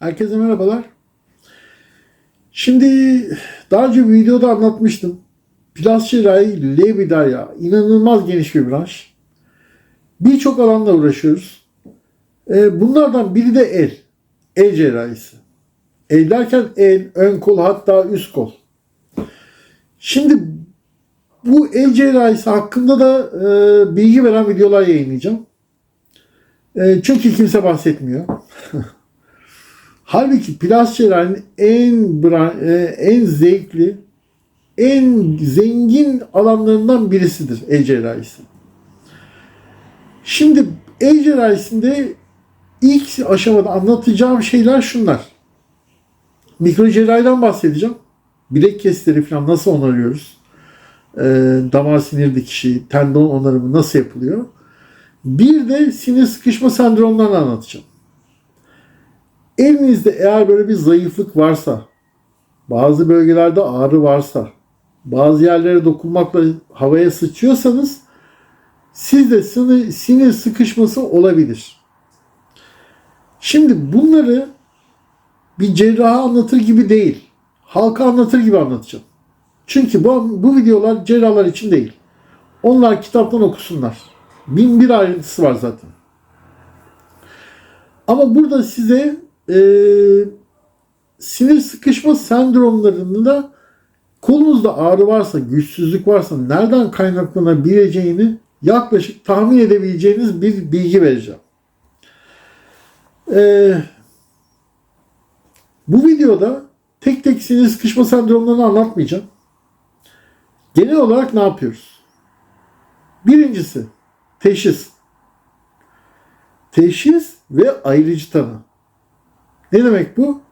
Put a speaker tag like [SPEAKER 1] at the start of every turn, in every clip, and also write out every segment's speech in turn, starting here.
[SPEAKER 1] Herkese merhabalar. Şimdi daha önce bir videoda anlatmıştım. Plastik cerrahi lebidarya inanılmaz geniş bir branş. Birçok alanla uğraşıyoruz. Ee, bunlardan biri de el. El cerrahisi. El derken el, ön kol hatta üst kol. Şimdi bu el cerrahisi hakkında da e, bilgi veren videolar yayınlayacağım. E, çünkü kimse bahsetmiyor. Halbuki plastik cerrahinin en e, en zevkli, en zengin alanlarından birisidir el. Şimdi el ilk aşamada anlatacağım şeyler şunlar. Mikro cerrahiden bahsedeceğim. Bilek kesleri falan nasıl onarıyoruz? Ee, damar sinir dikişi, tendon onarımı nasıl yapılıyor? Bir de sinir sıkışma sendromlarını anlatacağım. Elinizde eğer böyle bir zayıflık varsa, bazı bölgelerde ağrı varsa, bazı yerlere dokunmakla havaya sıçıyorsanız sizde sinir, sinir sıkışması olabilir. Şimdi bunları bir cerraha anlatır gibi değil, halka anlatır gibi anlatacağım. Çünkü bu, bu videolar cerrahlar için değil. Onlar kitaptan okusunlar. Bin bir ayrıntısı var zaten. Ama burada size e, sinir sıkışma sendromlarını da kolunuzda ağrı varsa, güçsüzlük varsa nereden kaynaklanabileceğini yaklaşık tahmin edebileceğiniz bir bilgi vereceğim. E, bu videoda tek tek sinir sıkışma sendromlarını anlatmayacağım. Genel olarak ne yapıyoruz? Birincisi teşhis. Teşhis ve ayrıcı tanı. Ne demek bu?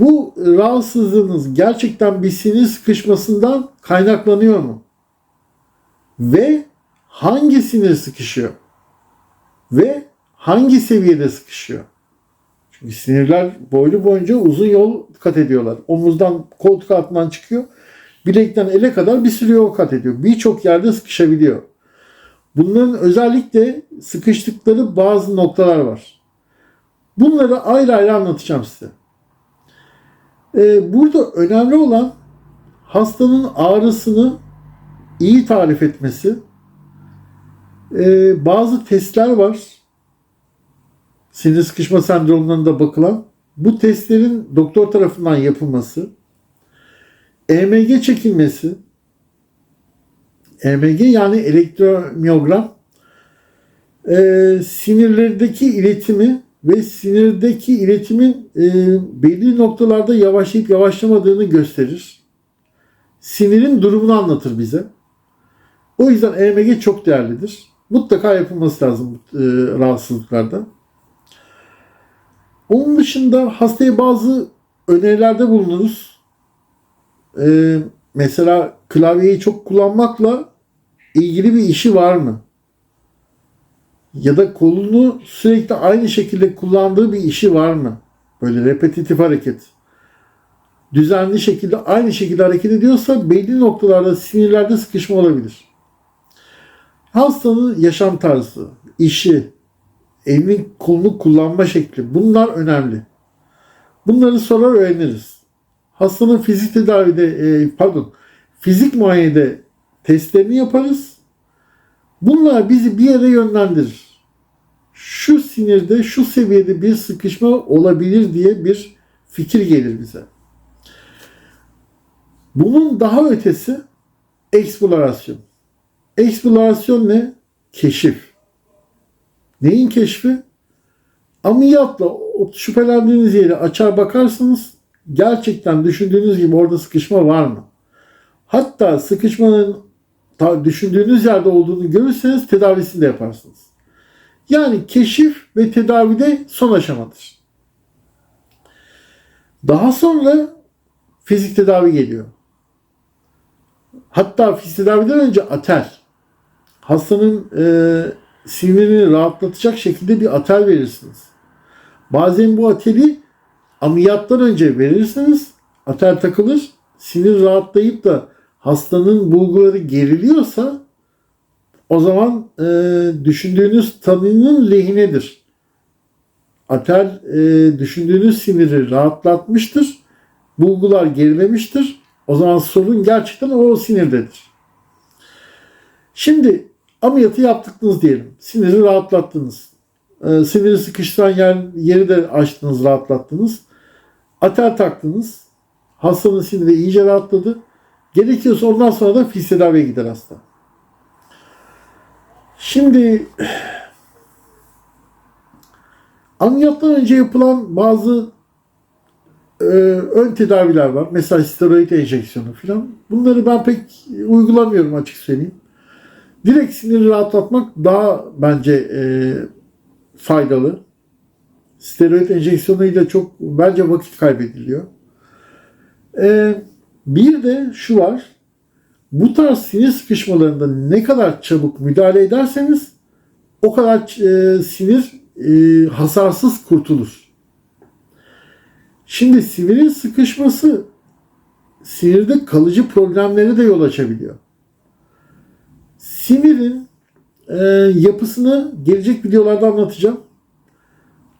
[SPEAKER 1] Bu rahatsızlığınız gerçekten bir sinir sıkışmasından kaynaklanıyor mu? Ve hangi sinir sıkışıyor? Ve hangi seviyede sıkışıyor? Çünkü sinirler boylu boyunca uzun yol kat ediyorlar. Omuzdan koltuk altından çıkıyor. Bilekten ele kadar bir sürü yol kat ediyor. Birçok yerde sıkışabiliyor. Bunların özellikle sıkıştıkları bazı noktalar var. Bunları ayrı ayrı anlatacağım size. Ee, burada önemli olan hastanın ağrısını iyi tarif etmesi. Ee, bazı testler var. Sinir sıkışma sendromlarında bakılan. Bu testlerin doktor tarafından yapılması. EMG çekilmesi. EMG yani elektromiyogram e, sinirlerdeki iletimi ve sinirdeki iletimin e, belli noktalarda yavaşlayıp yavaşlamadığını gösterir. Sinirin durumunu anlatır bize. O yüzden EMG çok değerlidir. Mutlaka yapılması lazım e, rahatsızlıklarda. Onun dışında hastaya bazı önerilerde bulunuruz. E, mesela klavyeyi çok kullanmakla ilgili bir işi var mı? Ya da kolunu sürekli aynı şekilde kullandığı bir işi var mı? Böyle repetitif hareket. Düzenli şekilde aynı şekilde hareket ediyorsa belli noktalarda sinirlerde sıkışma olabilir. Hastanın yaşam tarzı, işi, elini kolunu kullanma şekli bunlar önemli. Bunları sorar öğreniriz. Hastanın fizik tedavide e, pardon fizik muayenede testlerini yaparız. Bunlar bizi bir yere yönlendirir. Şu sinirde, şu seviyede bir sıkışma olabilir diye bir fikir gelir bize. Bunun daha ötesi eksplorasyon. Eksplorasyon ne? Keşif. Neyin keşfi? Ameliyatla o şüphelendiğiniz yeri açar bakarsınız. Gerçekten düşündüğünüz gibi orada sıkışma var mı? Hatta sıkışmanın düşündüğünüz yerde olduğunu görürseniz tedavisini de yaparsınız. Yani keşif ve tedavide son aşamadır. Daha sonra fizik tedavi geliyor. Hatta fizik tedaviden önce atel. Hastanın e, sinirini rahatlatacak şekilde bir atel verirsiniz. Bazen bu ateli ameliyattan önce verirsiniz. Atel takılır. Sinir rahatlayıp da hastanın bulguları geriliyorsa o zaman e, düşündüğünüz tanının lehinedir. Atel e, düşündüğünüz siniri rahatlatmıştır. Bulgular gerilemiştir. O zaman sorun gerçekten o sinirdedir. Şimdi ameliyatı yaptınız diyelim. Siniri rahatlattınız. E, siniri sıkıştıran yer, yeri de açtınız, rahatlattınız. Atel taktınız. Hastanın siniri iyice rahatladı. Gerekiyorsa ondan sonra da fiziksel tedaviye gider hasta. Şimdi ameliyattan önce yapılan bazı e, ön tedaviler var. Mesela steroid enjeksiyonu falan. Bunları ben pek uygulamıyorum açık söyleyeyim. Direkt siniri rahatlatmak daha bence e, faydalı. Steroid enjeksiyonuyla çok bence vakit kaybediliyor. E, bir de şu var. Bu tarz sinir sıkışmalarında ne kadar çabuk müdahale ederseniz o kadar e, sinir e, hasarsız kurtulur. Şimdi sinirin sıkışması sinirde kalıcı problemlere de yol açabiliyor. Sinirin e, yapısını gelecek videolarda anlatacağım.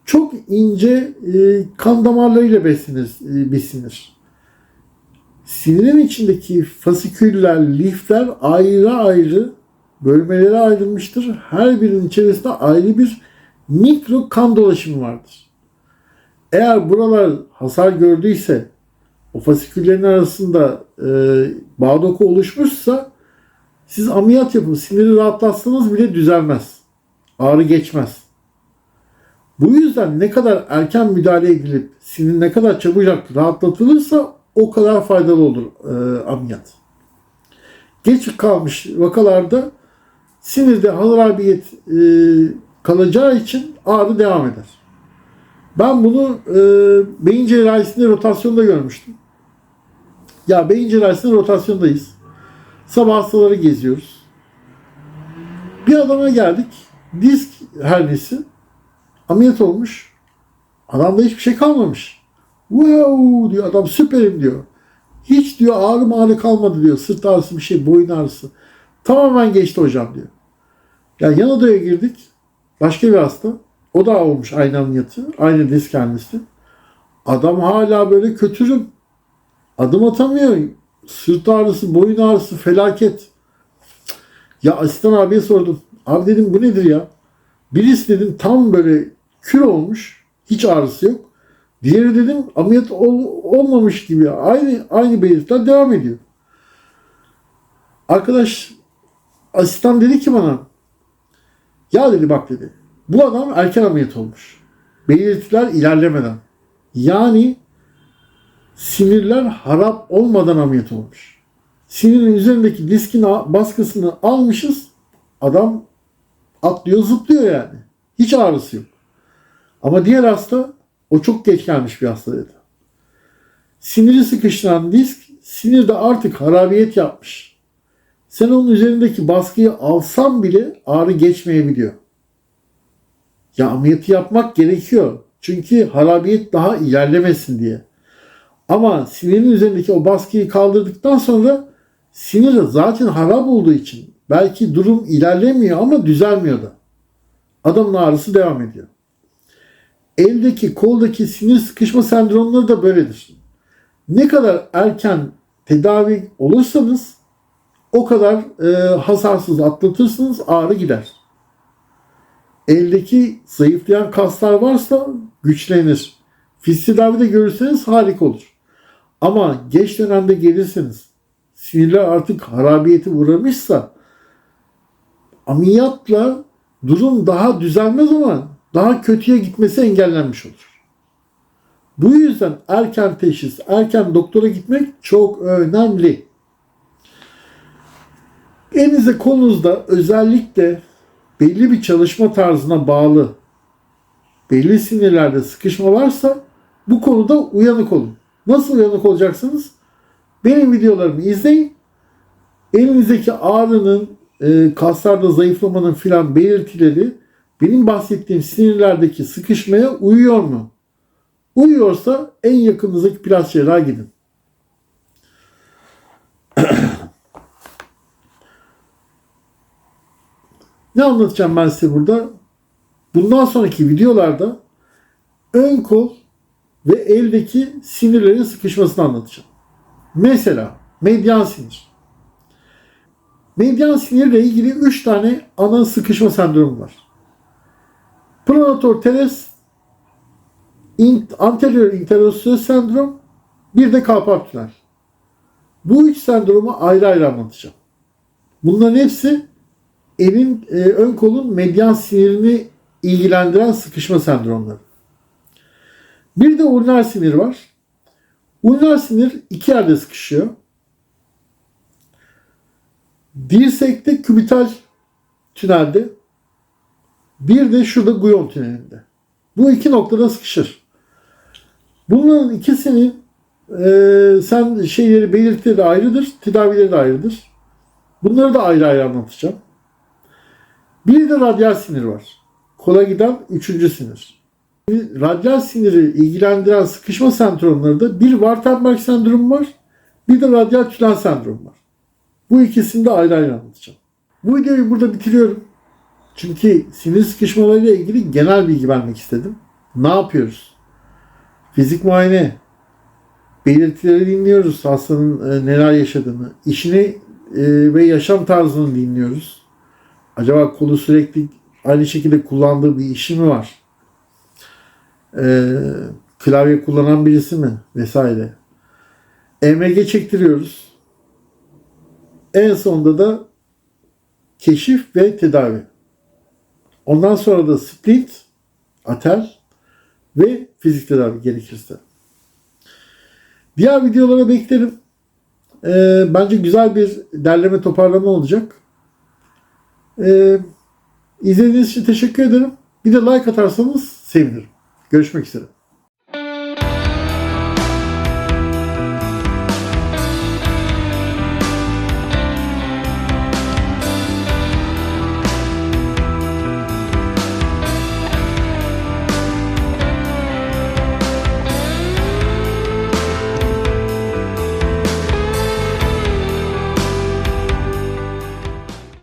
[SPEAKER 1] Çok ince e, kan damarlarıyla beslenir e, bir. Sinirin içindeki fasiküller, lifler ayrı ayrı bölmelere ayrılmıştır. Her birinin içerisinde ayrı bir mikro kan dolaşımı vardır. Eğer buralar hasar gördüyse, o fasiküllerin arasında e, bağ doku oluşmuşsa siz ameliyat yapın, siniri rahatlatsanız bile düzelmez. Ağrı geçmez. Bu yüzden ne kadar erken müdahale edilip sinir ne kadar çabucak rahatlatılırsa o kadar faydalı olur e, ameliyat. Geç kalmış vakalarda sinirde harabiyet e, kalacağı için ağrı devam eder. Ben bunu e, beyin cerrahisinde rotasyonda görmüştüm. Ya beyin cerrahisinde rotasyondayız. Sabah hastaları geziyoruz. Bir adama geldik. Disk hernisi. Ameliyat olmuş. Adamda hiçbir şey kalmamış. Wow diyor adam süperim diyor. Hiç diyor ağrı ağrı kalmadı diyor. Sırt ağrısı bir şey, boyun ağrısı. Tamamen geçti hocam diyor. Yani yan odaya girdik. Başka bir hasta. O da olmuş aynı ameliyatı. Aynı disk kendisi. Adam hala böyle kötürüm. Adım atamıyor. Sırt ağrısı, boyun ağrısı felaket. Ya asistan abiye sordum. Abi dedim bu nedir ya? Birisi dedim tam böyle kür olmuş. Hiç ağrısı yok. Diğeri dedim ameliyat ol, olmamış gibi. Aynı aynı belirtiler devam ediyor. Arkadaş asistan dedi ki bana ya dedi bak dedi. Bu adam erken ameliyat olmuş. Belirtiler ilerlemeden. Yani sinirler harap olmadan ameliyat olmuş. Sinirin üzerindeki diskin baskısını almışız. Adam atlıyor zıplıyor yani. Hiç ağrısı yok. Ama diğer hasta o çok geç gelmiş bir hasta dedi. Siniri sıkıştıran disk sinirde artık harabiyet yapmış. Sen onun üzerindeki baskıyı alsan bile ağrı geçmeyebiliyor. Ya ameliyatı yapmak gerekiyor. Çünkü harabiyet daha ilerlemesin diye. Ama sinirin üzerindeki o baskıyı kaldırdıktan sonra sinir zaten harap olduğu için belki durum ilerlemiyor ama düzelmiyor da. Adamın ağrısı devam ediyor. Eldeki, koldaki sinir sıkışma sendromları da böyledir. Ne kadar erken tedavi olursanız o kadar e, hasarsız atlatırsınız, ağrı gider. Eldeki zayıflayan kaslar varsa güçlenir. Fizik tedavide görürseniz harika olur. Ama geç dönemde gelirseniz sinirler artık harabiyeti uğramışsa ameliyatla durum daha düzelmez ama daha kötüye gitmesi engellenmiş olur. Bu yüzden erken teşhis, erken doktora gitmek çok önemli. Elinize kolunuzda özellikle belli bir çalışma tarzına bağlı belli sinirlerde sıkışma varsa bu konuda uyanık olun. Nasıl uyanık olacaksınız? Benim videolarımı izleyin. Elinizdeki ağrının, e, kaslarda zayıflamanın filan belirtileri benim bahsettiğim sinirlerdeki sıkışmaya uyuyor mu? Uyuyorsa en yakınınızdaki cerraha gidin. ne anlatacağım ben size burada? Bundan sonraki videolarda ön kol ve eldeki sinirlerin sıkışmasını anlatacağım. Mesela medyan sinir. Medyan sinirle ilgili 3 tane ana sıkışma sendromu var. Pronator teres, anterior interosseus sendrom, bir de kalpak tünel. Bu üç sendromu ayrı ayrı anlatacağım. Bunların hepsi elin e, ön kolun medyan sinirini ilgilendiren sıkışma sendromları. Bir de ulnar sinir var. Ulnar sinir iki yerde sıkışıyor. Dirsekte kübital tünelde bir de şurada guyon tünelinde. Bu iki noktada sıkışır. Bunların ikisinin e, sen şeyleri belirtileri ayrıdır, tedavileri de ayrıdır. Bunları da ayrı ayrı anlatacağım. Bir de radyal sinir var. Kola giden üçüncü sinir. Radyal siniri ilgilendiren sıkışma sendromlarında bir Wartenberg sendromu var, bir de radyal tünel sendromu var. Bu ikisini de ayrı ayrı anlatacağım. Bu videoyu burada bitiriyorum. Çünkü sinir sıkışmalarıyla ilgili genel bilgi vermek istedim. Ne yapıyoruz? Fizik muayene, belirtileri dinliyoruz, hastanın e, neler yaşadığını, işini e, ve yaşam tarzını dinliyoruz. Acaba kolu sürekli aynı şekilde kullandığı bir işi mi var? E, klavye kullanan birisi mi? Vesaire. EMG çektiriyoruz. En sonunda da keşif ve tedavi. Ondan sonra da splint, atel ve fizik tedavi gerekirse. Diğer videolara beklerim. Ee, bence güzel bir derleme toparlama olacak. Ee, izlediğiniz için teşekkür ederim. Bir de like atarsanız sevinirim. Görüşmek üzere.